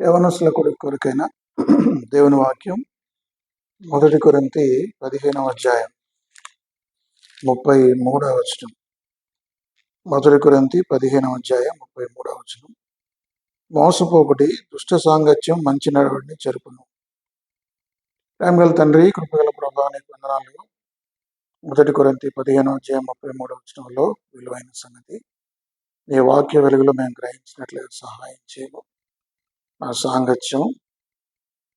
యవనస్ల కొడుకు కొరకైన దేవుని వాక్యం మొదటి కొరింతి పదిహేనవ అధ్యాయం ముప్పై మూడవ వచనం. మొదటి కొరింతి పదిహేనవ అధ్యాయం ముప్పై మూడవ వచనం. మోసపోకటి దుష్ట సాంగత్యం మంచి నడవడిని చెరుపును ప్రేమగల తండ్రి కృపగల ప్రభావానికి వందనాలు. మొదటి కొరింతి పదిహేనవ అధ్యాయం ముప్పై మూడవ వచనంలో విలువైన సంగతి. నీ వాక్య వెలుగులో మేము గ్రహించినట్లుగా సహాయం చేయము. మా సాంగత్యం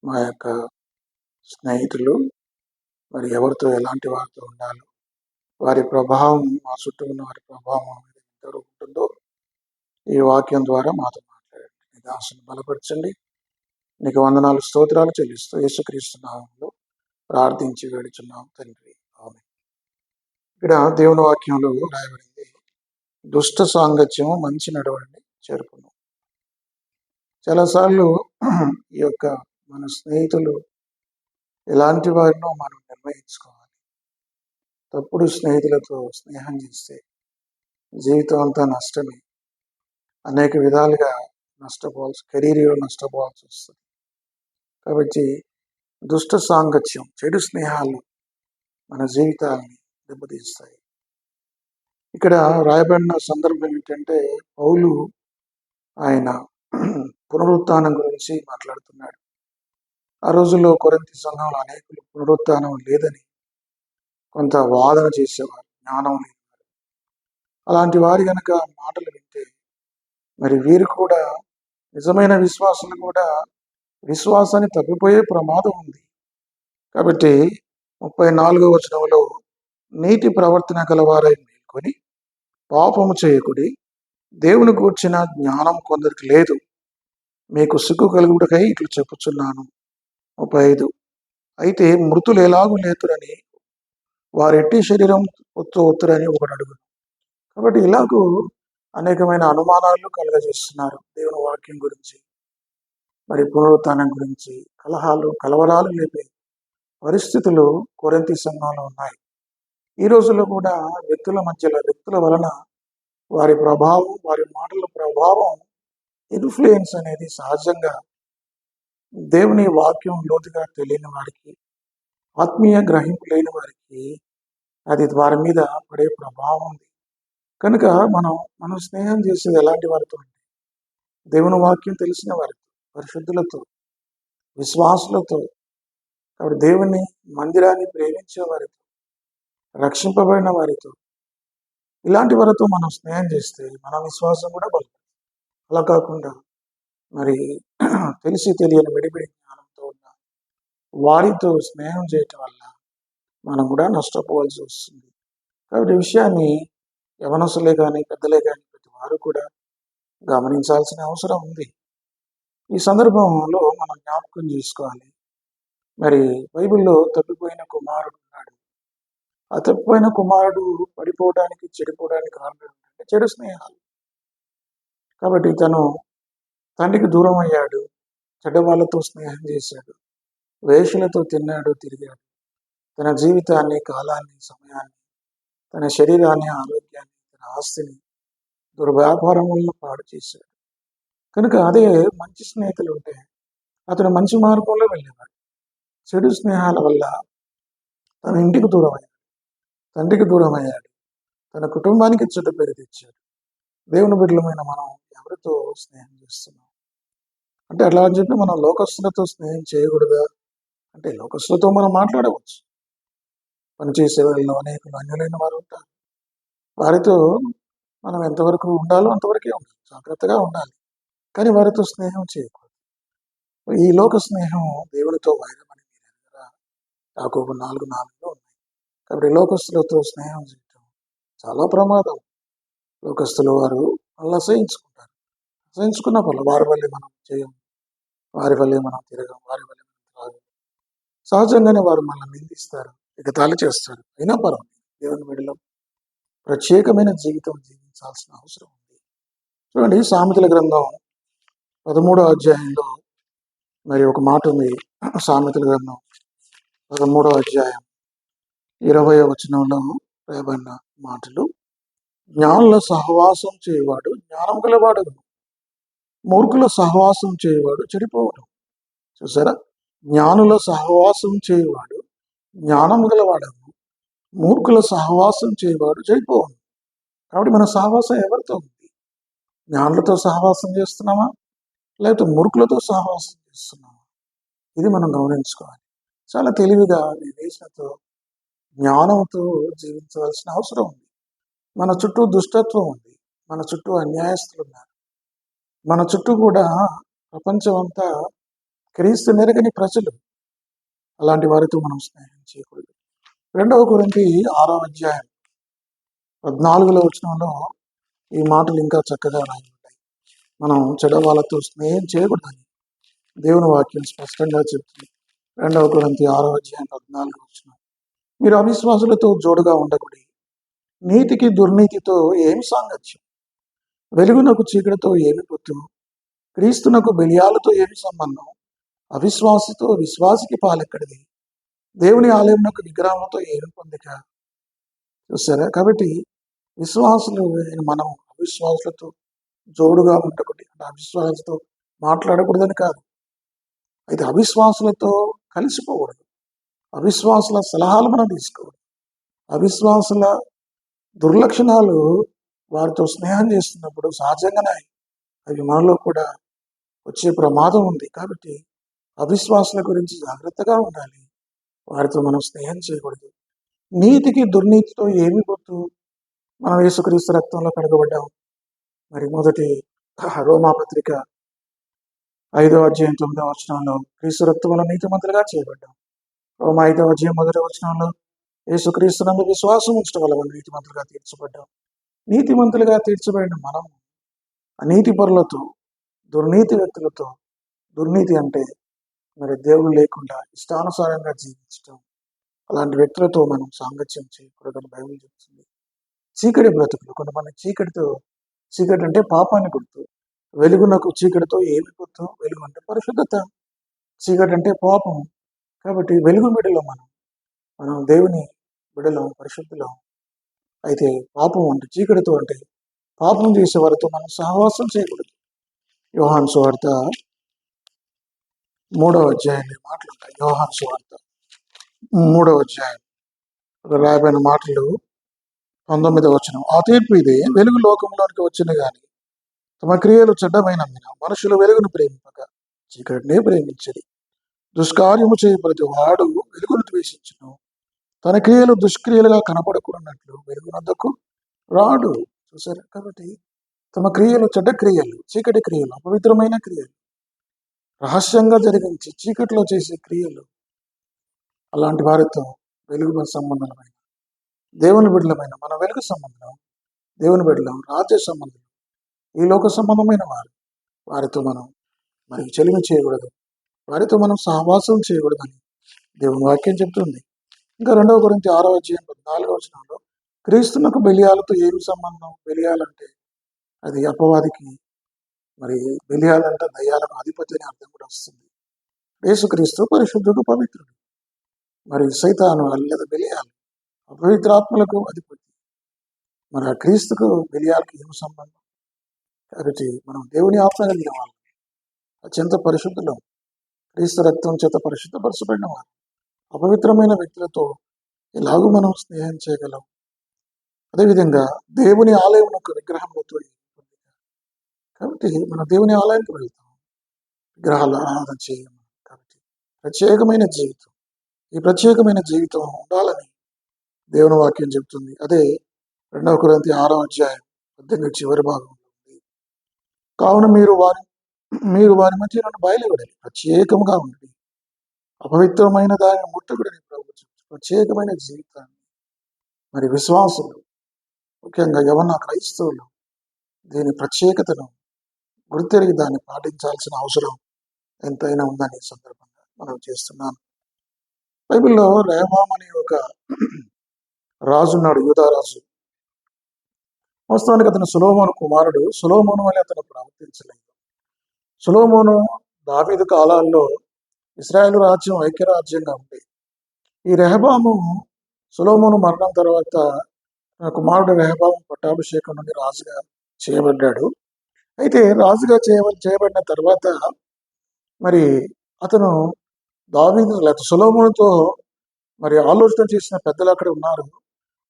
మా యొక్క స్నేహితులు మరి ఎవరితో ఎలాంటి వారితో ఉండాలో వారి ప్రభావం మా చుట్టూ ఉన్న వారి ప్రభావం మీద ఎంత ఉంటుందో ఈ వాక్యం ద్వారా మాతో మాట్లాడండి. నీ బలపరచండి. నీకు వందనాలు స్తోత్రాలు చెల్లిస్తూ యేసుక్రీస్తు నామంలో ప్రార్థించి వేడుచున్నాం తండ్రి. ఆమె ఇక్కడ దేవుని వాక్యంలో రాయబడింది దుష్ట సాంగత్యం మంచి నడవండి చేరుకున్నాం చాలాసార్లు ఈ యొక్క మన స్నేహితులు ఎలాంటి వారినో మనం నిర్ణయించుకోవాలి. తప్పుడు స్నేహితులతో స్నేహం చేస్తే జీవితం అంతా నష్టమే. అనేక విధాలుగా నష్టపోవాల్సి కెరీర్లో నష్టపోవాల్సి వస్తుంది. కాబట్టి దుష్ట సాంగత్యం చెడు స్నేహాలు మన జీవితాన్ని దెబ్బతీస్తాయి. ఇక్కడ రాయబడిన సందర్భం ఏంటంటే పౌలు ఆయన పునరుత్నం గురించి మాట్లాడుతున్నాడు. ఆ రోజుల్లో కొరంతి సంఘంలో అనేకులు పునరుత్నం లేదని కొంత వాదన చేసేవారు జ్ఞానం లేనివారు. అలాంటి వారి కనుక మాటలు వింటే మరి వీరు కూడా నిజమైన విశ్వాసులు కూడా విశ్వాసాన్ని తప్పిపోయే ప్రమాదం ఉంది. కాబట్టి ముప్పై నాలుగో వచనంలో నీతి ప్రవర్తన గలవారై మేల్కొని పాపము చేయకుడి దేవుని కూర్చిన జ్ఞానం కొందరికి లేదు. మీకు సిగ్గు కలుగుటకై ఇట్లు చెప్పుచున్నాను. ముప్పై ఐదు. అయితే మృతులు ఎలాగూ లేతురని వారెట్టి శరీరం ఒత్తు ఒత్తురని ఒకడు అడుగు. కాబట్టి ఇలాగూ అనేకమైన అనుమానాలు కలుగజేస్తున్నారు దేవుని వాక్యం గురించి. మరి పునరుత్నం గురించి కలహాలు కలవరాలు లేపే పరిస్థితులు కొరంతి సంఘంలో ఉన్నాయి. ఈ రోజుల్లో కూడా వ్యక్తుల మధ్యలో వ్యక్తుల వలన వారి ప్రభావం వారి మాటల ప్రభావం ఇన్ఫ్లుయెన్స్ అనేది సహజంగా దేవుని వాక్యం లోతుగా తెలియని వారికి ఆత్మీయ గ్రహింపు లేని వారికి అది వారి మీద పడే ప్రభావం ఉంది. కనుక మనం మనం స్నేహం చేసేది ఎలాంటి వారితో అంటే దేవుని వాక్యం తెలిసిన వారితో పరిశుద్ధులతో విశ్వాసులతో కాబట్టి దేవుని మందిరాన్ని ప్రేమించే వారితో రక్షింపబడిన వారితో ఇలాంటి వారితో మనం స్నేహం చేస్తే మన విశ్వాసం కూడా బలం అలా కాకుండా మరి తెలిసి తెలియని విడివిడి జ్ఞానంతో ఉన్న వారితో స్నేహం చేయటం వల్ల మనం కూడా నష్టపోవాల్సి వస్తుంది. కాబట్టి విషయాన్ని యవనసులే కానీ పెద్దలే కానీ ప్రతి వారు కూడా గమనించాల్సిన అవసరం ఉంది. ఈ సందర్భంలో మనం జ్ఞాపకం చేసుకోవాలి. మరి బైబిల్లో తప్పిపోయిన కుమారుడు ఉన్నాడు. ఆ తప్పిపోయిన కుమారుడు పడిపోవడానికి చెడిపోవడానికి కారణం ఏంటంటే చెడు స్నేహాలు. కాబట్టి తను తండ్రికి దూరం అయ్యాడు చెడ్డవాళ్ళతో స్నేహం చేశాడు వేషులతో తిన్నాడు తిరిగాడు. తన జీవితాన్ని కాలాన్ని సమయాన్ని తన శరీరాన్ని ఆరోగ్యాన్ని తన ఆస్తిని దుర్వ్యాపారం వల్ల పాడు చేశాడు. కనుక అదే మంచి స్నేహితులు ఉంటే అతను మంచి మార్గంలో వెళ్ళేవాడు. చెడు స్నేహాల వల్ల తన ఇంటికి దూరం అయ్యాడు తండ్రికి దూరం అయ్యాడు తన కుటుంబానికి చెడ్డ పేరు తెచ్చాడు. దేవుని బిడ్డలమైన మనం ఎవరితో స్నేహం చేస్తున్నాం. అంటే అట్లా అని చెప్పి మనం లోకస్తులతో స్నేహం చేయకూడదా? అంటే లోకస్తులతో మనం మాట్లాడవచ్చు. పనిచేసే వాళ్ళు అనేక అన్యులైన వారు ఉంటారు. వారితో మనం ఎంతవరకు ఉండాలో అంతవరకే ఉండాలి. జాగ్రత్తగా ఉండాలి. కానీ వారితో స్నేహం చేయకూడదు. ఈ లోక స్నేహం దేవుడితో అని మీరు ఎరగరా? యాకోబు నాలుగు నాలుగులో ఉన్నాయి. కాబట్టి లోకస్తులతో స్నేహం చేయటం చాలా ప్రమాదం. లోకస్తులు వారు వాళ్ళు అసహించుకుంటారు ఆశ్రయించుకున్న పనులు వారి వల్లే మనం చేయం వారి వల్లే మనం తిరగం వారి వల్లే మనం త్రాగం సహజంగానే వారు మనల్ని నిందిస్తారు. ఎగతాళి చేస్తారు. అయినా పర్వాలేదు. దేవుని మెడలో ప్రత్యేకమైన జీవితం జీవించాల్సిన అవసరం ఉంది. చూడండి సామెతల గ్రంథం పదమూడో అధ్యాయంలో మరి ఒక మాట ఉంది. సామెతల గ్రంథం పదమూడో అధ్యాయం ఇరవై వచనంలో రాయబడిన మాటలు జ్ఞానుల సహవాసం చేయవాడు జ్ఞానం గలవాడు మూర్ఖుల సహవాసం చేయవాడు చెడిపోవడం చూసారా? జ్ఞానుల సహవాసం చేయవాడు జ్ఞానం గలవాడము. మూర్ఖుల సహవాసం చేయవాడు చెడిపోవడం కాబట్టి మన సహవాసం ఎవరితో ఉంది? జ్ఞానులతో సహవాసం చేస్తున్నామా? లేకపోతే మూర్ఖులతో సహవాసం చేస్తున్నామా? ఇది మనం గమనించుకోవాలి. చాలా తెలివిగా వివేచనతో జ్ఞానంతో జీవించవలసిన అవసరం ఉంది. మన చుట్టూ దుష్టత్వం ఉంది. మన చుట్టూ అన్యాయస్తులు ఉన్నారు. మన చుట్టూ కూడా ప్రపంచం అంతా క్రీస్తు నెరగని ప్రజలు అలాంటి వారితో మనం స్నేహం చేయకూడదు. రెండవ గురించి ఆరో అధ్యాయం పద్నాలుగులో వచనంలో ఈ మాటలు ఇంకా చక్కగా రాయి ఉంటాయి మనం చెడవాళ్ళతో స్నేహం చేయకూడదని దేవుని వాక్యం స్పష్టంగా చెప్తుంది. రెండవ గురించి ఆరో అధ్యాయం పద్నాలుగు వచ్చిన మీరు అవిశ్వాసులతో జోడుగా ఉండకూడదు. నీతికి దుర్నీతితో ఏమి సాంగత్యం? వెలుగునకు చీకటితో ఏమి పొత్తు? క్రీస్తునకు బెలియాలతో ఏమి సంబంధం? అవిశ్వాసితో విశ్వాసికి పాలెక్కడిది? దేవుని ఆలయంలో విగ్రహంతో ఏమి పొందిక? చూసారా కాబట్టి విశ్వాసులు మనం అవిశ్వాసులతో జోడుగా ఉండకూడదు. అంటే అవిశ్వాసులతో మాట్లాడకూడదని కాదు. అయితే అవిశ్వాసులతో కలిసిపోకూడదు. అవిశ్వాసుల సలహాలు మనం తీసుకోకూడదు అవిశ్వాసుల దుర్లక్షణాలు వారితో స్నేహం చేస్తున్నప్పుడు సహజంగానే అవి మనలో కూడా వచ్చే ప్రమాదం ఉంది. కాబట్టి అవిశ్వాసుల గురించి జాగ్రత్తగా ఉండాలి. వారితో మనం స్నేహం చేయకూడదు. నీతికి దుర్నీతితో ఏమి పొత్తు మనం యేసుక్రీస్తు రక్తంలో కడగబడ్డాం. మరి మొదటి రోమా పత్రిక ఐదో అధ్యాయం తొమ్మిదో వచనంలో క్రీస్తు రక్తం నీతి నీతిమంతులుగా చేయబడ్డాం. రోమా ఐదో అధ్యాయం మొదటి వచనంలో యేసుక్రీస్తునందు విశ్వాసం ఉంచడం వల్ల మనం నీతిమంతులుగా తీర్చబడ్డాం. నీతిమంతులుగా తీర్చబడిన మనం అనీతి పరులతో దుర్నీతి వ్యక్తులతో దుర్నీతి అంటే మరి దేవుడు లేకుండా ఇష్టానుసారంగా జీవించడం అలాంటి వ్యక్తులతో మనం సాంగత్యం చేయకూడదని బైబిల్ చెప్తుంది. చీకటి బ్రతుకులు కొంతమంది చీకటితో చీకటి అంటే పాపాన్ని గుర్తు వెలుగునకు చీకటితో ఏమి గుర్తు వెలుగు అంటే పరిశుద్ధత. చీకటి అంటే పాపం. కాబట్టి వెలుగు బిడలో మనం మనం దేవుని బిడలో పరిశుద్ధులం అయితే పాపం అంటే చీకటితో అంటే పాపం చేసే వారితో మనం సహవాసం చేయకూడదు. యోహాన్ సువార్త మూడవ అధ్యాయాన్ని ఈ మాటలు యోహాన్ సువార్త మూడవ అధ్యాయం. రాయబడిన మాటలు పంతొమ్మిదవ వచనం. ఆ తీర్పు ఇదే వెలుగు లోకంలోనికి వచ్చిన కానీ తమ క్రియలు చెడ్డమైనందున మనుషులు వెలుగును ప్రేమింపక చీకటినే ప్రేమించది దుష్కార్యము చేయ ప్రతి వాడు వెలుగును ద్వేషించును. తన క్రియలు దుష్క్రియలుగా కనపడకూడనట్లు వెలుగునందుకు రాడు. చూసారు కాబట్టి తమ క్రియలు చెడ్డ క్రియలు చీకటి క్రియలు అపవిత్రమైన క్రియలు రహస్యంగా జరిగించి చీకటిలో చేసే క్రియలు అలాంటి వారితో వెలుగు సంబంధమైన దేవుని బిడ్డలమైన మన వెలుగు సంబంధం దేవుని బిడ్డలం రాజ్య సంబంధం ఈ లోక సంబంధమైన వారు వారితో మనం మరి చెలిమి చేయకూడదు. వారితో మనం సహవాసం చేయకూడదని దేవుని వాక్యం చెప్తుంది. ఇంకా రెండవ గురించి ఆరో అధ్యాయం పద్నాలుగో వచనంలో క్రీస్తునకు బెలియాలతో ఏమి సంబంధం? బెలియాలంటే అది అపవాదికి మరి బెలియాలంటే దయ్యాలకు అధిపతి అనే అర్థం కూడా వస్తుంది. యేసుక్రీస్తు పరిశుద్ధుడు పవిత్రుడు. మరి సైతాను లేదా బెలియాలు అపవిత్రాత్మలకు అధిపతి. మరి ఆ క్రీస్తుకు బెలియాలకు ఏమి సంబంధం? కాబట్టి మనం దేవుని ఆత్మ కలిగిన వాళ్ళు అత్యంత పరిశుద్ధులు. క్రీస్తు రక్తం చేత పరిశుద్ధపరచబడిన వారు. అపవిత్రమైన వ్యక్తులతో ఎలాగూ మనం స్నేహం చేయగలం? అదేవిధంగా దేవుని ఆలయం ఒక విగ్రహంతో కాబట్టి మనం దేవుని ఆలయానికి వెళ్తాం. విగ్రహాలు ఆరాధన చేయము కాబట్టి. ప్రత్యేకమైన జీవితం. ఈ ప్రత్యేకమైన జీవితం ఉండాలని దేవుని వాక్యం చెబుతుంది. అదే రెండవ కురంతి ఆరో అధ్యాయం పద్దెనిమిది చివరి భాగం ఉంది. కావున మీరు వారి మీరు వారి మధ్య నుండి బయలువడాలి. ప్రత్యేకంగా ఉండండి. అపవిత్రమైన దానిని ముట్టకుడని ప్రభు. ప్రత్యేకమైన జీవితాన్ని. మరి విశ్వాసులు ముఖ్యంగా యవన క్రైస్తవులు దీని ప్రత్యేకతను గుర్తెరిగి దాన్ని పాటించాల్సిన అవసరం ఎంతైనా ఉందని ఈ సందర్భంగా మనం చేస్తున్నాను. బైబిల్లో రేహాం అనే ఒక రాజు ఉన్నాడు యూదారాజు. వాస్తవానికి అతను సులోమోను కుమారుడు. సులోమోను వల్ల అతను ప్రవర్తించలేదు. సులోమోను దావీదు కాలాల్లో ఇస్రాయేల్ రాజ్యం ఐక్యరాజ్యంగా ఉంది. ఈ రెహబాము సులోమును మరణం తర్వాత కుమారుడు రెహబాము పట్టాభిషేకం నుండి రాజుగా చేయబడ్డాడు. అయితే రాజుగా చేయ చేయబడిన తర్వాత మరి అతను దావీదు లేకపోతే సులోమునితో మరి ఆలోచన చేసిన పెద్దలు అక్కడ ఉన్నారు.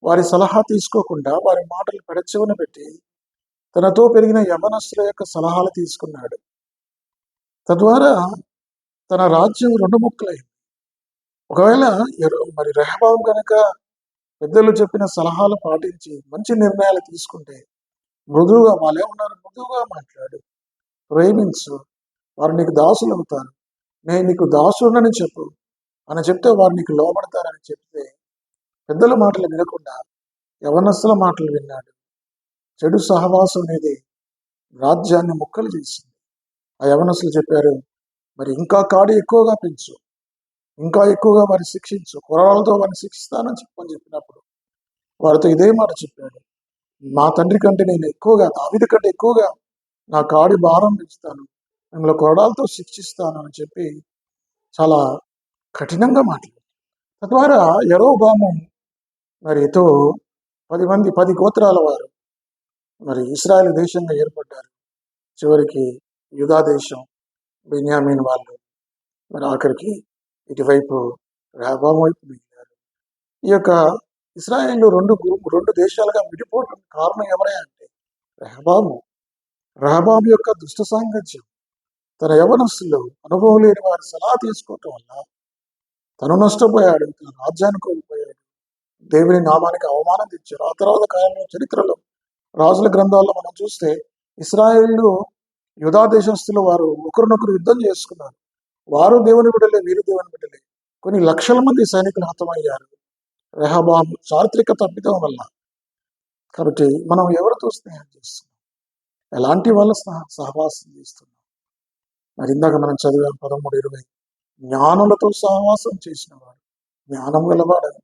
వారి సలహా తీసుకోకుండా వారి మాటలు పెడచెవన పెట్టి తనతో పెరిగిన యవనస్తుల యొక్క సలహాలు తీసుకున్నాడు. తద్వారా తన రాజ్యం రెండు ముక్కలైంది ఒకవేళ మరి రెహబాబు కనుక పెద్దలు చెప్పిన సలహాలు పాటించి మంచి నిర్ణయాలు తీసుకుంటే మృదువుగా వాళ్ళే ఉన్నారు మృదువుగా మాట్లాడు. ప్రేమించు. వారు నీకు దాసులు అవుతారు నేను నీకు దాసుడని చెప్పు. అని చెప్తే వారు నీకు లోబడతారని చెప్తే పెద్దల మాటలు వినకుండా యవనస్తుల మాటలు విన్నాడు. చెడు సహవాసం అనేది రాజ్యాన్ని ముక్కలు చేసింది. ఆ యవనస్తులు చెప్పారు మరి ఇంకా కాడి ఎక్కువగా పెంచు. ఇంకా ఎక్కువగా వారిని శిక్షించు. కురాలతో వారిని శిక్షిస్తానని చెప్పని చెప్పినప్పుడు వారితో ఇదే మాట చెప్పాడు. మా తండ్రి కంటే నేను ఎక్కువగా దావిది కంటే ఎక్కువగా నా కాడి భారం పెంచుతాను. మిమ్మల్ని కొరడాలతో శిక్షిస్తాను అని చెప్పి చాలా కఠినంగా మాట్లాడు తద్వారా యరోబాము మరి తో పది మంది పది గోత్రాల వారు మరి ఇస్రాయల్ దేశంగా ఏర్పడ్డారు. చివరికి యుధా దేశం బెన్యామీన్ వాళ్ళు మరి ఆఖరికి ఇటువైపు రాబాం వైపు మిగిలారు ఈ యొక్క ఇస్రాయేల్ రెండు రెండు దేశాలుగా విడిపోవడం కారణం ఎవరే అంటే రెహబాము రెహబాము యొక్క దుష్ట సాంగత్యం. తన యవనస్సులో అనుభవం లేని వారి సలహా తీసుకోవటం వల్ల తను నష్టపోయాడు తన రాజ్యాన్ని కోల్పోయాడు. దేవుని నామానికి అవమానం తెచ్చారు. ఆ తర్వాత కాలంలో చరిత్రలో రాజుల గ్రంథాల్లో మనం చూస్తే ఇస్రాయేళ్ళు యుధా దేశస్తులు వారు ఒకరినొకరు యుద్ధం చేసుకున్నారు. వారు దేవుని బిడ్డలే వీరు దేవుని బిడ్డలే. కొన్ని లక్షల మంది సైనికులు హతమయ్యారు. రెహబాం చారిత్రక తప్పిదం వల్ల. కాబట్టి మనం ఎవరితో స్నేహం చేస్తున్నాం? ఎలాంటి వాళ్ళ సహవాసం చేస్తున్నాం? మరి ఇందాక మనం చదివాం పదమూడు ఇరవై. జ్ఞానులతో సహవాసం చేసినవాడు జ్ఞానం గలవాడు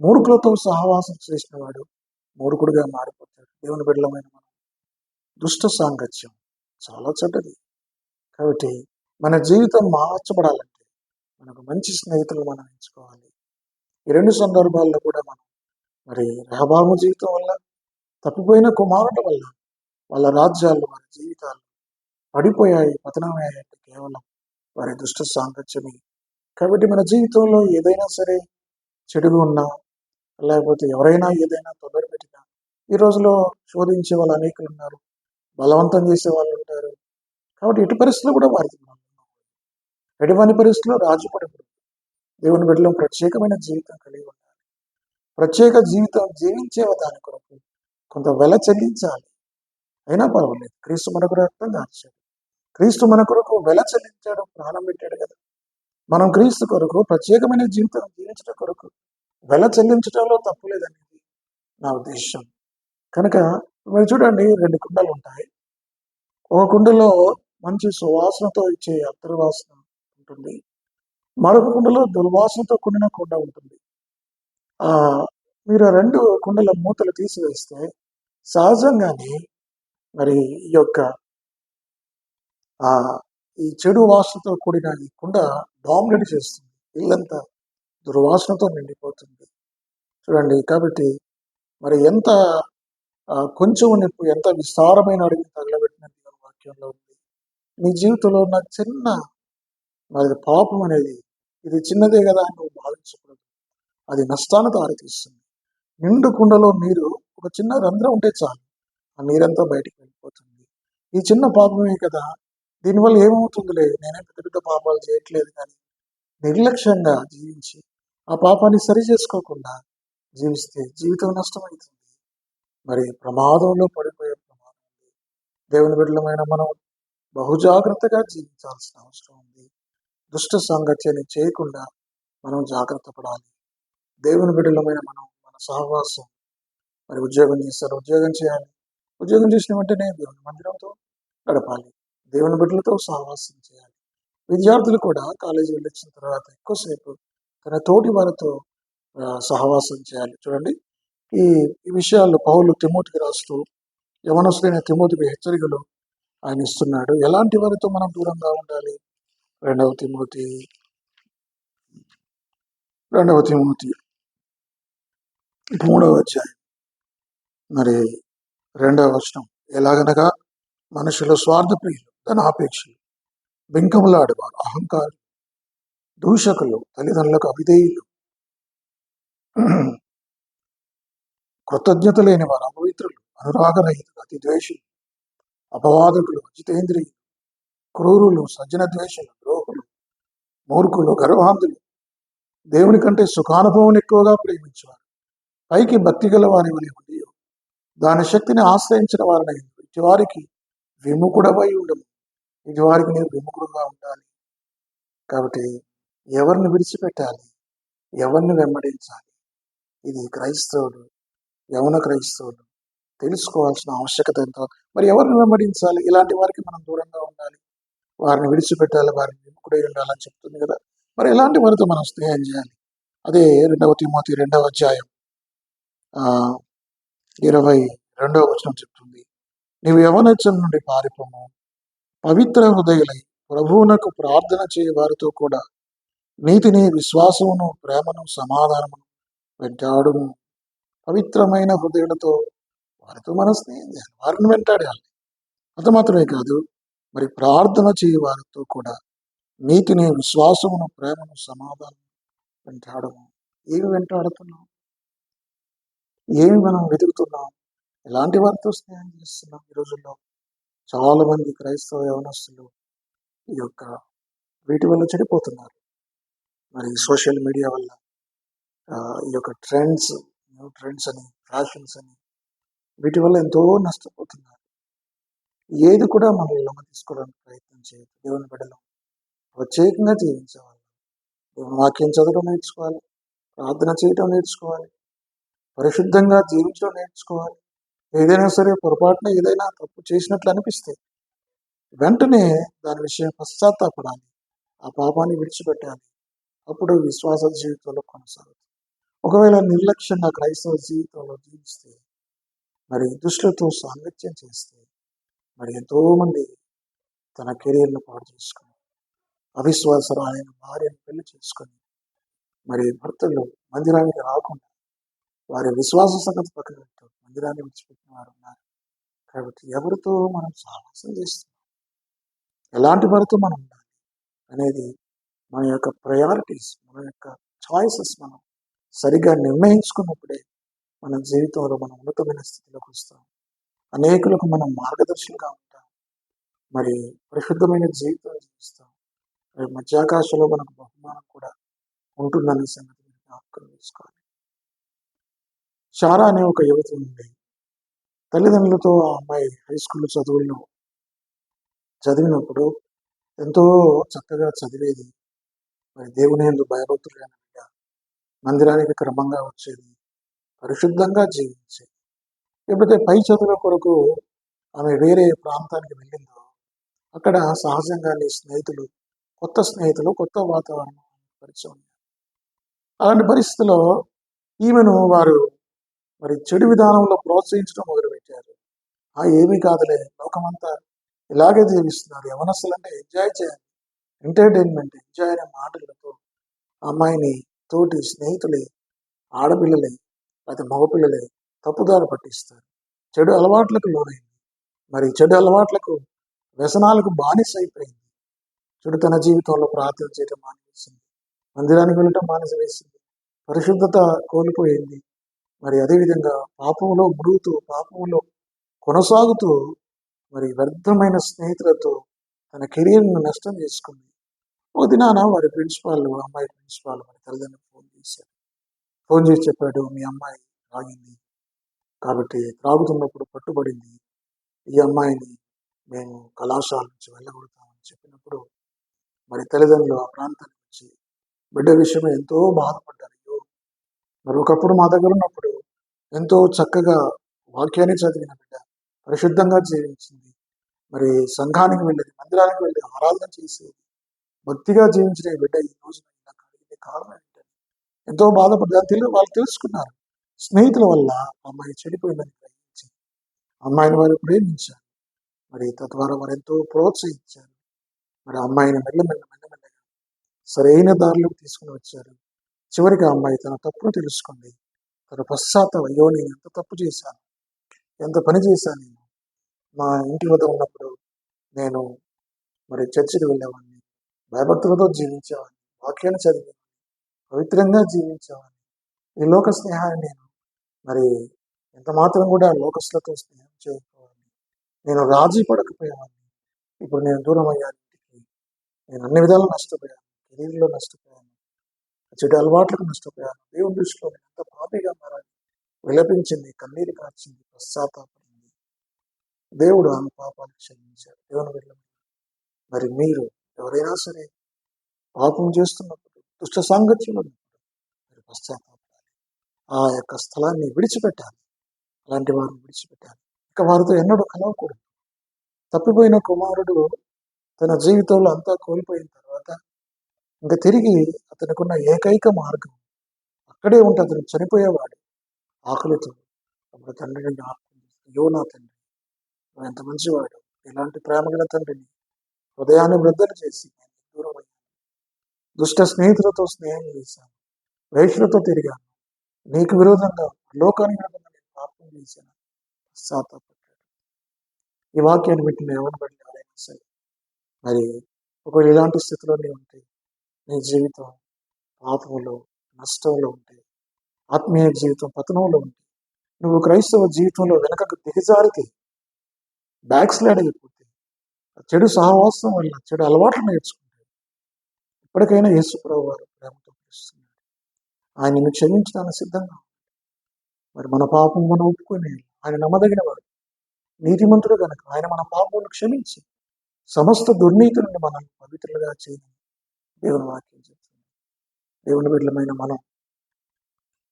మూర్ఖులతో సహవాసం చేసినవాడు మూర్ఖుడిగా మారిపోతాడు. దేవుని బిడ్డలమైన మనం. దుష్ట సాంగత్యం. చాలా చెడ్డది. కాబట్టి మన జీవితం మార్చబడాలంటే మనకు మంచి స్నేహితులు మనం ఎంచుకోవాలి. ఈ రెండు సందర్భాల్లో కూడా మనం మరి రహబాము జీవితం వల్ల తప్పిపోయిన కుమారుడు వల్ల వాళ్ళ రాజ్యాలు వారి జీవితాలు పడిపోయాయి పతనమయ్యాయంటే కేవలం వారి దుష్ట సాంగత్యమే. కాబట్టి మన జీవితంలో ఏదైనా సరే చెడుగా ఉన్నా లేకపోతే ఎవరైనా ఏదైనా తొందర పెట్టినా ఈ రోజులో శోధించే వాళ్ళు అనేకులు ఉన్నారు. బలవంతం చేసే వాళ్ళు కాబట్టి ఎటు పరిస్థితులు కూడా వారికి ఎటువంటి పరిస్థితుల్లో రాజుపడకూడదు దేవుని బిడ్డలో ప్రత్యేకమైన జీవితం కలిగి ఉండాలి. ప్రత్యేక జీవితం జీవించే దాని కొరకు కొంత వెల చెల్లించాలి. అయినా పర్వాలేదు. క్రీస్తు మన కొరకు దాచాడు క్రీస్తు మన కొరకు వెల చెల్లించాడు ప్రాణం పెట్టాడు కదా. మనం క్రీస్తు కొరకు ప్రత్యేకమైన జీవితం జీవించడం కొరకు వెల చెల్లించడంలో తప్పు లేదనేది నా ఉద్దేశం. కనుక మీరు చూడండి రెండు కుండలు ఉంటాయి. ఒక కుండలో మంచి సువాసనతో ఇచ్చే అత్తరువాసన ఉంటుంది. మరొక కుండలో దుర్వాసనతో కూడిన కుండ ఉంటుంది. ఆ మీరు రెండు కుండల మూతలు తీసివేస్తే సహజంగానే మరి ఈ యొక్క ఆ ఈ చెడు వాసనతో కూడిన ఈ కుండ డామినేట్ చేస్తుంది. ఇల్లంతా దుర్వాసనతో నిండిపోతుంది. చూడండి కాబట్టి మరి ఎంత కొంచెం నిప్పు ఎంత విస్తారమైన అడిగి తగలబెట్టిన వాక్యంలో ఉంది. నీ జీవితంలో ఉన్న చిన్న మరి పాపం అనేది ఇది చిన్నదే కదా అని నువ్వు భావించకూడదు. అది నష్టాన్ని దారితీస్తుంది. నిండు కుండలో నీరు ఒక చిన్న రంధ్రం ఉంటే చాలు. ఆ నీరంతా బయటికి వెళ్ళిపోతుంది. ఈ చిన్న పాపమే కదా. దీనివల్ల ఏమవుతుందిలే? నేనే పెద్ద పెద్ద పాపాలు చేయట్లేదు కానీ నిర్లక్ష్యంగా జీవించి ఆ పాపాన్ని సరి చేసుకోకుండా జీవిస్తే జీవితం నష్టమవుతుంది మరి ప్రమాదంలో పడిపోయే ప్రమాదం. దేవుని బిడ్డలమైన మనం బహుజాగ్రత్తగా జీవించాల్సిన అవసరం ఉంది. దుష్ట సాంగత్యాన్ని చేయకుండా మనం జాగ్రత్త పడాలి. దేవుని బిడ్డలమైన మనం మన సహవాసం మరి ఉద్యోగం చేస్తారు. ఉద్యోగం చేయాలి. ఉద్యోగం చేసిన వెంటనే దేవుని మందిరంతో గడపాలి. దేవుని బిడ్డలతో సహవాసం చేయాలి. విద్యార్థులు కూడా కాలేజీ వెళ్ళొచ్చిన తర్వాత ఎక్కువసేపు తన తోటి వారితో సహవాసం చేయాలి. చూడండి. ఈ ఈ విషయాల్లో పౌరులు తిమోతికి రాస్తూ యవనస్తులైన తిమోతికి హెచ్చరికలు ఆయన ఇస్తున్నాడు. ఎలాంటి వారితో మనం దూరంగా ఉండాలి? రెండవ తిమోతి రెండవ తిమోతి. మూడవ అధ్యాయం. మరి రెండవ వచనం. ఎలాగనగా మనుషులు స్వార్థప్రియులు ధనాపేక్షలు బింకములాడేవారు అహంకారులు దూషకులు తల్లిదండ్రులకు అవిధేయులు. కృతజ్ఞత లేని వారు అపవిత్రులు అనురాగరహితులు అతి ద్వేషులు అపవాదకులు అజితేంద్రియులు క్రూరులు సజ్జనద్వేషులు ద్రోహులు మూర్ఖులు గర్వాంధులు. దేవుని కంటే సుఖానుభవం ఎక్కువగా ప్రేమించేవారు. పైకి భక్తి గల వారి వలె ఉండి దాని శక్తిని ఆశ్రయించిన వారిని ఇటువారికి విముఖుడవై ఉండము. ఇటువారికి నేను విముఖుడుగా ఉండాలి. కాబట్టి ఎవరిని విడిచిపెట్టాలి? ఎవరిని వెంబడించాలి? ఇది క్రైస్తవుడు యవన క్రైస్తవుడు తెలుసుకోవాల్సిన ఆవశ్యకత ఎంతో? మరి ఎవరిని వెంబడించాలి? ఇలాంటి వారికి మనం దూరంగా ఉండాలి. వారిని విడిచిపెట్టాలి వారిని విముఖుడై ఉండాలని చెప్తుంది కదా. మరి ఎలాంటి వారితో మనం స్నేహం చేయాలి? అదే రెండవ తిమోతి రెండవ అధ్యాయం. ఆ, ఇరవై రెండవ వచనం చెప్తుంది. నీవు యవనచ్చం నుండి పారిపోము. పవిత్ర హృదయులై ప్రభువునకు ప్రార్థన చేయ వారితో కూడా నీతిని విశ్వాసమును ప్రేమను సమాధానమును వెంటాడుము. పవిత్రమైన హృదయులతో వారితో మనం స్నేహం చేయాలి వారిని వెంటాడాలి అంత మాత్రమే కాదు మరి ప్రార్థన చేయ వారితో కూడా నీతిని విశ్వాసమును ప్రేమను సమాధానం వెంటాడము. ఏమి వెంటాడుతున్నాం? ఏమి మనం వెతుకుతున్నాం? ఎలాంటి వారితో స్నేహం చేస్తున్నాం ఈ రోజుల్లో. చాలా మంది క్రైస్తవ యవనస్తులు ఈ యొక్క వీటి వల్ల చెడిపోతున్నారు. మరి సోషల్ మీడియా వల్ల ఈ యొక్క ట్రెండ్స్ న్యూ ట్రెండ్స్ అని ఫ్యాషన్స్ అని వీటి వల్ల ఎంతో నష్టపోతున్నారు. ఏది కూడా మనల్ని లొంగ తీసుకోవడానికి ప్రయత్నం చేయదు దేవుని బిడ్డలు ప్రత్యేకంగా జీవించేవాళ్ళు దేవుని వాక్యం చదవడం నేర్చుకోవాలి. ప్రార్థన చేయడం నేర్చుకోవాలి. పరిశుద్ధంగా జీవించడం నేర్చుకోవాలి. ఏదైనా సరే పొరపాటున ఏదైనా తప్పు చేసినట్లు అనిపిస్తే వెంటనే దాని విషయం పశ్చాత్తాపడాలి. ఆ పాపాన్ని విడిచిపెట్టాలి. అప్పుడు విశ్వాస జీవితంలో కొనసాగుతుంది. ఒకవేళ నిర్లక్ష్యంగా క్రైస్తవ జీవితంలో జీవిస్తే మరి దుష్టులతో సాంగత్యం చేస్తే మరి ఎంతో మంది తన కెరీర్ను పాడు చేసుకుని అవిశ్వాసరాలైన భార్యను పెళ్ళి చేసుకొని మరి భర్తలు మందిరానికి రాకుండా వారి విశ్వాస సంగతి పక్కన మందిరాన్ని విడిచిపెట్టిన వారు ఉన్నారు. కాబట్టి ఎవరితో మనం సాహసం చేస్తున్నాం? ఎలాంటి వారితో మనం ఉండాలి అనేది మన యొక్క ప్రయారిటీస్ మన యొక్క చాయిసెస్ మనం సరిగా నిర్ణయించుకున్నప్పుడే మన జీవితంలో మనం ఉన్నతమైన స్థితిలోకి వస్తాం. అనేకులకు మనం మార్గదర్శులుగా ఉంటాం. మరి పరిశుద్ధమైన జీవితం జీవిస్తాం. మరి మధ్యాకాశంలో మనకు బహుమానం కూడా ఉంటుందనే సంగతి మీరు జ్ఞాపకం చేసుకోవాలి. షారా అనే ఒక యువతి ఉంది. తల్లిదండ్రులతో ఆ అమ్మాయి హై స్కూల్ చదువుల్లో చదివినప్పుడు ఎంతో చక్కగా చదివేది. మరి దేవుని ఎందు భయభక్తులు మందిరానికి క్రమంగా వచ్చేది. పరిశుద్ధంగా జీవించేది ఎప్పుడైతే పై చదువుల కొరకు ఆమె వేరే ప్రాంతానికి వెళ్ళిందో అక్కడ సహజంగానే స్నేహితులు కొత్త స్నేహితులు కొత్త వాతావరణం పరిచయం అలాంటి పరిస్థితుల్లో ఈమెను వారు మరి చెడు విధానంలో ప్రోత్సహించడం మొదలుపెట్టారు. ఆ ఏమీ కాదులే లోకమంతా ఇలాగే జీవిస్తున్నారు. యవనస్తులు అంటే ఎంజాయ్ చేయాలి. ఎంటర్టైన్మెంట్ ఎంజాయ్ అనే మాటలతో అమ్మాయిని తోటి స్నేహితులే ఆడపిల్లలే లేకపోతే మగపిల్లలే. తప్పుదారి పట్టిస్తారు. చెడు అలవాట్లకు లోనైంది. మరి చెడు అలవాట్లకు వ్యసనాలకు బానిస అయిపోయింది. చెడు తన జీవితంలో ప్రార్థన చేయడం మానేసింది. మందిరానికి వెళ్ళటం మానేసి వేసింది పరిశుద్ధత కోల్పోయింది. మరి అదేవిధంగా పాపంలో ముడుగుతూ పాపంలో కొనసాగుతూ మరి వ్యర్థమైన స్నేహితులతో తన కెరీర్ను నష్టం చేసుకుంది. ఒక దినాన వారి ప్రిన్సిపాల్ అమ్మాయి ప్రిన్సిపాల్ మరి తల్లిదండ్రులు ఫోన్ చేశారు. ఫోన్ చేసి చెప్పాడు మీ అమ్మాయి తాగింది కాబట్టి త్రాగుతున్నప్పుడు పట్టుబడింది. ఈ అమ్మాయిని మేము కళాశాల నుంచి వెళ్ళగొడతామని చెప్పినప్పుడు మరి తల్లిదండ్రులు ఆ ప్రాంతానికి వచ్చి బిడ్డ విషయమే ఎంతో బాధపడ్డారు అయ్యో. మరి ఒకప్పుడు మా దగ్గర ఉన్నప్పుడు ఎంతో చక్కగా వాక్యాన్ని చదివిన బిడ్డ పరిశుద్ధంగా జీవించింది. మరి సంఘానికి వెళ్ళేది మందిరానికి వెళ్ళి ఆరాధన చేసేది భక్తిగా జీవించిన బిడ్డ ఈ రోజున ఇలా కారణం ఎంతో బాధపడ్డారు. తెలియదు వాళ్ళు తెలుసుకున్నారు. స్నేహితుల వల్ల అమ్మాయి చెడిపోయిందని గ్రహించి అమ్మాయిని వారు ప్రేమించారు. మరి తద్వారా వారు ఎంతో ప్రోత్సహించారు. మరి అమ్మాయిని మెల్లమెల్ల మెల్లమెల్లగా సరైన దారిలోకి తీసుకుని వచ్చారు. చివరికి అమ్మాయి తన తప్పును తెలుసుకుంది. తన పశ్చాత్తాపం అయ్యో నేను ఎంత తప్పు చేశాను? ఎంత పని చేశాను నేను? మా ఇంటి వద్ద ఉన్నప్పుడు నేను మరి చర్చికి వెళ్ళేవాడిని. భయభక్తులతో జీవించేవాడిని. వాక్యాన్ని చదివి పవిత్రంగా జీవించేవాడిని. ఈ లోక స్నేహాన్ని నేను మరి ఎంత మాత్రం కూడా లోకస్లతో స్నేహం చేయకపోవాడిని నేను రాజీ పడకపోయేవాడిని. ఇప్పుడు నేను దూరం అయ్యానికి నేను అన్ని విధాలు నష్టపోయాను. కెరీర్లో నష్టపోయాను. చెడు అలవాట్లకు నష్టపోయాను. దేవుని దృష్టిలో నేను ఎంత పాపిగా మారాను విలపించింది కన్నీరు కార్చింది పశ్చాత్తాపడింది. దేవుడు ఆమె పాపాలు క్షమించాడు. దేవుని వెళ్ళం మరి మీరు ఎవరైనా సరే పాపం చేస్తున్నప్పుడు దుష్ట సాంగత్యంలో మీరు పశ్చాత్తాపడాలి. ఆ యొక్క స్థలాన్ని విడిచిపెట్టాలి. అలాంటి వారిని విడిచిపెట్టాలి. ఇక వారితో ఎన్నడూ కలవకూడదు. తప్పిపోయిన కుమారుడు తన జీవితంలో అంతా కోల్పోయిన తర్వాత ఇంకా తిరిగి అతనికున్న ఏకైక మార్గం అక్కడే ఉంటే అతను చనిపోయేవాడు. ఆకలితో అప్పుడు తండ్రి నుండి ఆపుకుంది నా తండ్రి నువ్వు ఎంత మంచివాడు. ఇలాంటి ప్రేమగల తండ్రిని హృదయాన్ని వృద్ధలు చేసి దుష్ట స్నేహితులతో స్నేహం చేశాను. వేషులతో తిరిగాను. నీకు విరోధంగా లోకానికి విరోధంగా నేను పాపం చేశాను. పశ్చాత్తాపడ్డాడు ఈ వాక్యాన్ని పెట్టి నేను ఎవరు బట్టి ఎవరైనా సరే మరి ఒకవేళ ఇలాంటి స్థితిలోనే ఉంటే నీ జీవితం పాపంలో నష్టంలో ఉంటే ఆత్మీయ జీవితం పతనంలో ఉంటే నువ్వు క్రైస్తవ జీవితంలో వెనకకు దిగజారితే బ్యాక్ స్లైడ్ అయిపోతే ఆ చెడు సహవాసం వల్ల చెడు అలవాట్లు నేర్చుకుంటే ఇప్పటికైనా యేసుప్రభు వారు ప్రేమతో పిలుస్తున్నాడు ఆయనను క్షమించడానికి సిద్ధంగా మరి మన పాపం మనం ఒప్పుకొని ఆయన నమ్మదగిన వాడు నీతిమంతుడు కనుక ఆయన మన పాపమును క్షమించి సమస్త దుర్నీతి నుండి మనల్ని పవిత్రులుగా చేయని దేవుని వాక్యం చెప్తుంది. దేవుని బిడ్డలమైన మనం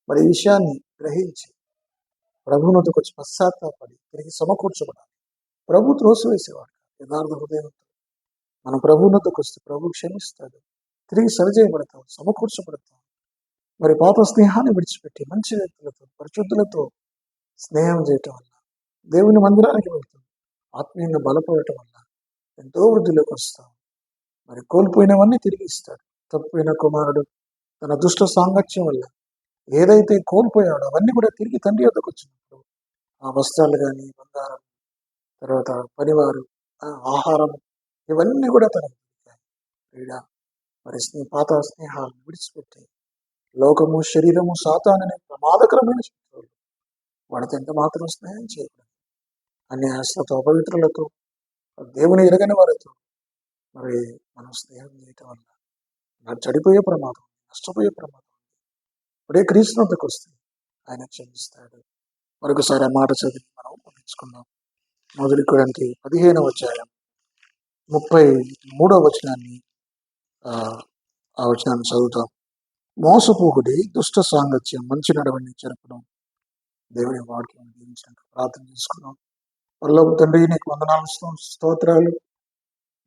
మరి ఈ విషయాన్ని గ్రహించి ప్రభువునకు వచ్చి పశ్చాత్తాపడి తిరిగి సమకూర్చబడాలి. ప్రభు త్రోసివేసేవాడు యథార్థ హృదయంతో. మనం ప్రభువునకు వస్తే ప్రభు క్షమిస్తాడు. తిరిగి సరిచేయబడతాం సమకూర్చబడతాం మరి పాప స్నేహాన్ని విడిచిపెట్టి మంచి వ్యక్తులతో పరిశుద్ధులతో స్నేహం చేయటం వల్ల దేవుని మందిరానికి వెళ్తాం ఆత్మీయంగా బలపడటం వల్ల ఎంతో వృద్ధిలోకి వస్తాం మరి కోల్పోయినవన్నీ తిరిగి ఇస్తాడు తప్పిన కుమారుడు తన దుష్ట సాంగత్యం వల్ల ఏదైతే కోల్పోయాడో అవన్నీ కూడా తిరిగి తండ్రి వద్దకు వచ్చినప్పుడు ఆ వస్త్రాలు కానీ బంగారం తర్వాత పనివారు ఆహారం ఇవన్నీ కూడా తనకు క్రీడ మరి స్నే పాత స్నేహాలను విడిచిపెట్టి. లోకము శరీరము సాతాననే ప్రమాదకరమైన శత్రువులు. వాడితో ఎంత మాత్రం స్నేహం చేయకూడదు. అన్ని ఆశతో అపవిత్రులతో దేవుని ఎరగని వారితో మరి మనం స్నేహం చేయటం వల్ల నాకు చెడిపోయే ప్రమాదం నష్టపోయే ప్రమాదం ఇప్పుడే క్రీస్తునంతకు వస్తే ఆయన క్షమిస్తాడు. మరొకసారి ఆ మాట చదివి మనం పంపించుకుందాం మొదలుకోవడానికి కొరంతి పదిహేనవ అధ్యాయం ముప్పై మూడవ వచనాన్ని ఆ, వచనాన్ని చదువుతాం. మోసపోకుడి దుష్ట సాంగత్యం మంచి నడవడిని జరపడం దేవుని వాక్యం దీవించినట్టు ప్రార్థన చేసుకున్నాం వల్ల తండ్రి నీకు వందనాలు స్తోత్రాలు.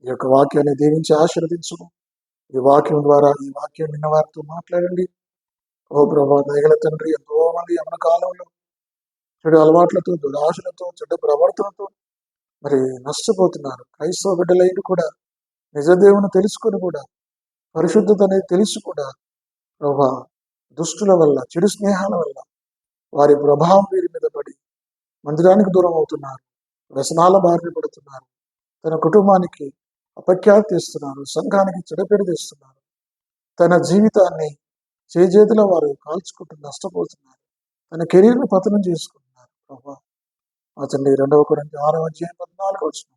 ఈ యొక్క వాక్యాన్ని దీవించి ఆశీర్వదించడం ఈ వాక్యం ద్వారా ఈ వాక్యం విన్న వారితో మాట్లాడండి. ఓ ప్రభా దయగల తండ్రి ఎంతో మంది యమన కాలంలో చెడు అలవాట్లతో దురాశలతో చెడ్డ ప్రవర్తనతో మరి నష్టపోతున్నారు. క్రైస్తవ బిడ్డలైన కూడా నిజ దేవుని తెలుసుకొని కూడా పరిశుద్ధత అనేది తెలిసి కూడా ప్రభా. దుష్టుల వల్ల చెడు స్నేహాల వల్ల వారి ప్రభావం వీరి మీద పడి మందిరానికి దూరం అవుతున్నారు వ్యసనాల బారిన పడుతున్నారు తన కుటుంబానికి అపఖ్యాతి ఇస్తున్నారు సంఘానికి చెడపేడు తీస్తున్నారు తన జీవితాన్ని చేజేతిలో వారు కాల్చుకుంటూ నష్టపోతున్నారు తన కెరీర్ను పతనం చేసుకుంటున్నారు ప్రభా. మా తండ్రి రెండవ కొరింథీ ఆరవ అధ్యాయం పద్నాలుగు వచ్చిన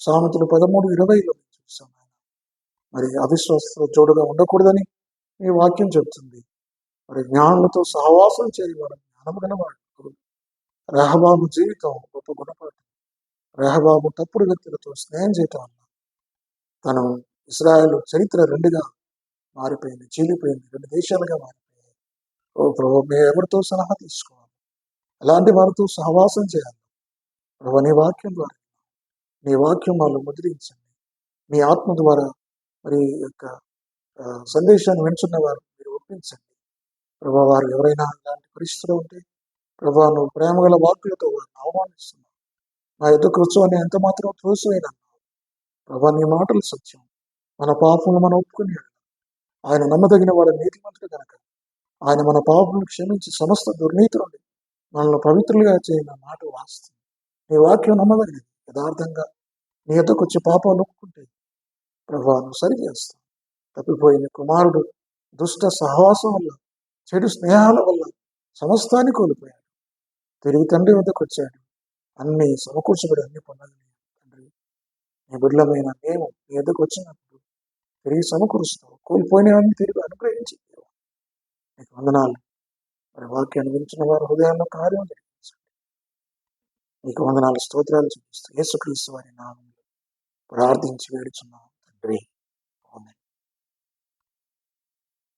సామెతలు పదమూడు ఇరవైలో మరి అవిశ్వాస జోడుగా ఉండకూడదని మీ వాక్యం చెబుతుంది మరి జ్ఞానులతో సహవాసం చేయవాడు జ్ఞానము గలవాడు రెహబాబు జీవితం గొప్ప గుణపాఠం. రెహబాబు తప్పుడు వ్యక్తులతో స్నేహం చేయటం వల్ల తను ఇస్రాయల్ చరిత్ర రెండుగా మారిపోయింది చీలిపోయింది రెండు దేశాలుగా మారిపోయాయి. ఓ ప్రభు మేము ఎవరితో సలహా తీసుకోవాలి? అలాంటి వారితో సహవాసం చేయాలి? ప్రభు నీ వాక్యం ద్వారా నీ వాక్యం వాళ్ళు ముద్రించండి. మీ ఆత్మ ద్వారా మరి యొక్క సందేశాన్ని వింటున్న వారు మీరు ఒప్పించండి. ప్రభా వారు ఎవరైనా ఇలాంటి పరిస్థితులు ఉంటే ప్రభా నువ్వు ప్రేమగల వాక్యులతో వారిని అవమానిస్తున్నావు. నా ఎదుకు కూర్చొని ఎంత మాత్రం త్రోసివైనా ప్రభా నీ మాటలు సత్యం. మన పాపములు మనం ఒప్పుకుని ఆయన నమ్మదగిన వాడు నీతిమంతుడు కనుక ఆయన మన పాపములు క్షమించి సమస్త దుర్నీతి నుండి మనల్ని పవిత్రులుగా చేయన మాట వాస్తుంది నీ వాక్యం నమ్మదగినది. యథార్థంగా నీ ఎద్దకు వచ్చి పాపాలు ఒప్పుకుంటే ప్రభావం సరి చేస్తావు తప్పిపోయిన కుమారుడు దుష్ట సహవాసం వల్ల చెడు స్నేహాల వల్ల సమస్తాన్ని కోల్పోయాడు. తిరిగి తండ్రి వద్దకు వచ్చాడు అన్ని సమకూర్చబడి అన్ని పొందగలిగాడు తండ్రి నీ బిడ్డలమైన మేము నీ వద్దకు వచ్చినప్పుడు తిరిగి సమకూరుస్తావు కోల్పోయినవన్నీ తిరిగి అనుగ్రహించి నీకు వందనాలు. మరి వాక్యాన్ని వింటున్న వారి హృదయాల్లో కార్యం జరిగించండి. నీకు వందనాలు. స్తోత్రాలు చూపిస్తూ యేసుక్రీస్తు వారి నామంలో ప్రార్థించి వేడుచున్నాం. తండ్రి